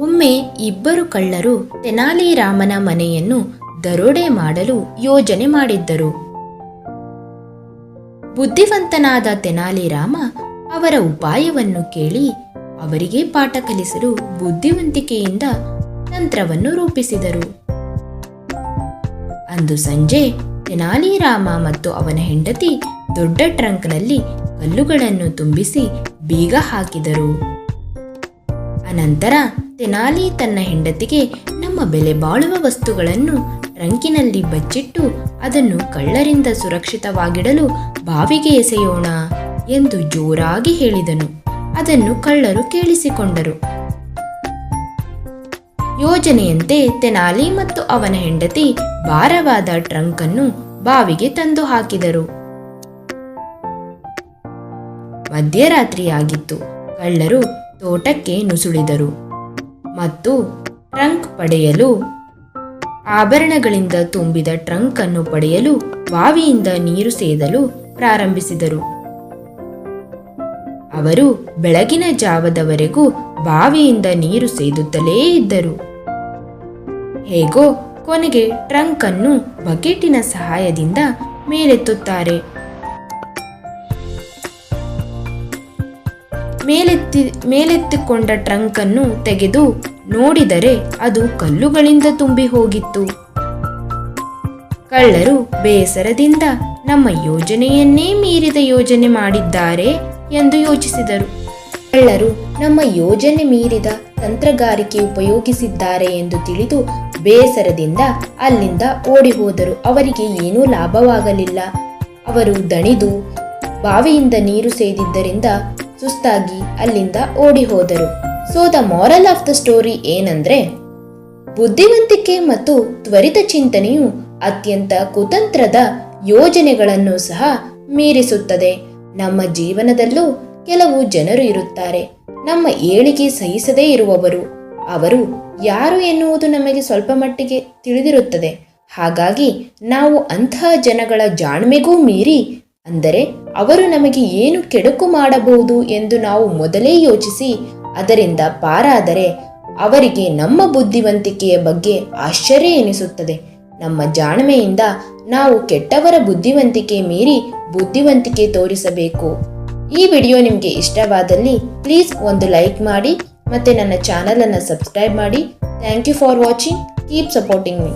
ಒಮ್ಮೆ ಇಬ್ಬರು ಕಳ್ಳರು ತೆನಾಲಿರಾಮನ ಮನೆಯನ್ನು ದರೋಡೆ ಮಾಡಲು ಯೋಜನೆ ಮಾಡಿದ್ದರು. ಬುದ್ಧಿವಂತನಾದ ತೆನಾಲಿರಾಮ ಅವರ ಉಪಾಯವನ್ನು ಕೇಳಿ ಅವರಿಗೆ ಪಾಠ ಕಲಿಸಲು ಬುದ್ಧಿವಂತಿಕೆಯಿಂದ ತಂತ್ರವನ್ನು ರೂಪಿಸಿದರು. ಅಂದು ಸಂಜೆ ತೆನಾಲಿರಾಮ ಮತ್ತು ಅವನ ಹೆಂಡತಿ ದೊಡ್ಡ ಟ್ರಂಕ್ನಲ್ಲಿ ಕಲ್ಲುಗಳನ್ನು ತುಂಬಿಸಿ ಬೀಗ ಹಾಕಿದರು. ಅನಂತರ ತೆನಾಲಿ ತನ್ನ ಹೆಂಡತಿಗೆ ನಮ್ಮ ಬೆಲೆ ಬಾಳುವ ವಸ್ತುಗಳನ್ನು ರಂಕಿನಲ್ಲಿ ಬಚ್ಚಿಟ್ಟು ಅದನ್ನು ಕಳ್ಳರಿಂದ ಸುರಕ್ಷಿತವಾಗಿಡಲು ಬಾವಿಗೆ ಎಸೆಯೋಣ ಎಂದು ಜೋರಾಗಿ ಹೇಳಿದನು. ಅದನ್ನು ಕಳ್ಳರು ಕೇಳಿಸಿಕೊಂಡರು. ಯೋಜನೆಯಂತೆ ತೆನಾಲಿ ಮತ್ತು ಅವನ ಹೆಂಡತಿ ಭಾರವಾದ ಟ್ರಂಕ್ ಅನ್ನು ಬಾವಿಗೆ ತಂದು ಹಾಕಿದರು. ಮಧ್ಯರಾತ್ರಿಯಾಗಿತ್ತು. ಕಳ್ಳರು ತೋಟಕ್ಕೆ ನುಸುಳಿದರು ಮತ್ತು ಟ್ರಂಕ್ ಪಡೆಯಲು, ಆಭರಣಗಳಿಂದ ತುಂಬಿದ ಟ್ರಂಕ್ ಅನ್ನು ಪಡೆಯಲು ಬಾವಿಯಿಂದ ನೀರು ಸೇದಲು ಪ್ರಾರಂಭಿಸಿದರು. ಅವರು ಬೆಳಗಿನ ಜಾವದವರೆಗೂ ಬಾವಿಯಿಂದ ನೀರು ಸೇದುತ್ತಲೇ ಇದ್ದರು. ಹೇಗೋ ಕೊನೆಗೆ ಟ್ರಂಕ್ ಅನ್ನು ಬಕೆಟಿನ ಸಹಾಯದಿಂದ ಮೇಲೆತ್ತುತ್ತಾರೆ. ಮೇಲೆತ್ತಿ, ಮೇಲೆತ್ತಿಕೊಂಡ ಟ್ರಂಕ್ ಅನ್ನು ತೆಗೆದು ನೋಡಿದರೆ ಅದು ಕಲ್ಲುಗಳಿಂದ ತುಂಬಿ ಹೋಗಿತ್ತು. ಕಳ್ಳರು ಬೇಸರದಿಂದ ನಮ್ಮ ಯೋಜನೆಯನ್ನೇ ಮೀರಿದ ಯೋಜನೆ ಮಾಡಿದ್ದಾರೆ ಎಂದು ಯೋಚಿಸಿದರು. ಕಳ್ಳರು ನಮ್ಮ ಯೋಜನೆ ಮೀರಿದ ತಂತ್ರಗಾರಿಕೆ ಉಪಯೋಗಿಸಿದ್ದಾರೆ ಎಂದು ತಿಳಿದು ಬೇಸರದಿಂದ ಅಲ್ಲಿಂದ ಓಡಿ ಹೋದರು ಅವರಿಗೆ ಏನೂ ಲಾಭವಾಗಲಿಲ್ಲ. ಅವರು ದಣಿದು ಬಾವಿಯಿಂದ ನೀರು ಸೇದಿದ್ದರಿಂದ ಸುಸ್ತಾಗಿ ಅಲ್ಲಿಂದ ಓಡಿ ಹೋದರು so the moral of the story ಏನಂದ್ರೆ, ಬುದ್ಧಿವಂತಿಕೆ ಮತ್ತು ತ್ವರಿತ ಚಿಂತನೆಯು ಅತ್ಯಂತ ಕುತಂತ್ರದ ಯೋಜನೆಗಳನ್ನು ಸಹ ಮೀರಿಸುತ್ತದೆ. ನಮ್ಮ ಜೀವನದಲ್ಲೂ ಕೆಲವು ಜನರು ಇರುತ್ತಾರೆ. ನಮ್ಮ ಏಳಿಗೆ ಸಹಿಸದೇ ಇರುವವರು, ಅವರು ಯಾರು ಎನ್ನುವುದು ನಮಗೆ ಸ್ವಲ್ಪ ಮಟ್ಟಿಗೆ ತಿಳಿದಿರುತ್ತದೆ. ಹಾಗಾಗಿ ನಾವು ಅಂತಹ ಜನಗಳ ಜಾಣ್ಮೆಗೂ ಮೀರಿ ಅಂದರೆ ಅವರು ನಮಗೆ ಏನು ಕೆಡುಕು ಮಾಡಬಹುದು ಎಂದು ನಾವು ಮೊದಲೇ ಯೋಚಿಸಿ, ಅದರಿಂದ ಪಾರಾದರೆ ಅವರಿಗೆ ನಮ್ಮ ಬುದ್ಧಿವಂತಿಕೆಯ ಬಗ್ಗೆ ಆಶ್ಚರ್ಯ ಎನಿಸುತ್ತದೆ. ನಮ್ಮ ಜಾಣ್ಮೆಯಿಂದ ನಾವು ಕೆಟ್ಟವರ ಬುದ್ಧಿವಂತಿಕೆ ಮೀರಿ ಬುದ್ಧಿವಂತಿಕೆ ತೋರಿಸಬೇಕು. ಈ ವಿಡಿಯೋ ನಿಮಗೆ ಇಷ್ಟವಾದಲ್ಲಿ ಪ್ಲೀಸ್ ಒಂದು ಲೈಕ್ ಮಾಡಿ ಮತ್ತೆ ನನ್ನ ಚಾನಲನ್ನು ಸಬ್ಸ್ಕ್ರೈಬ್ ಮಾಡಿ. Thank you for watching. Keep supporting me.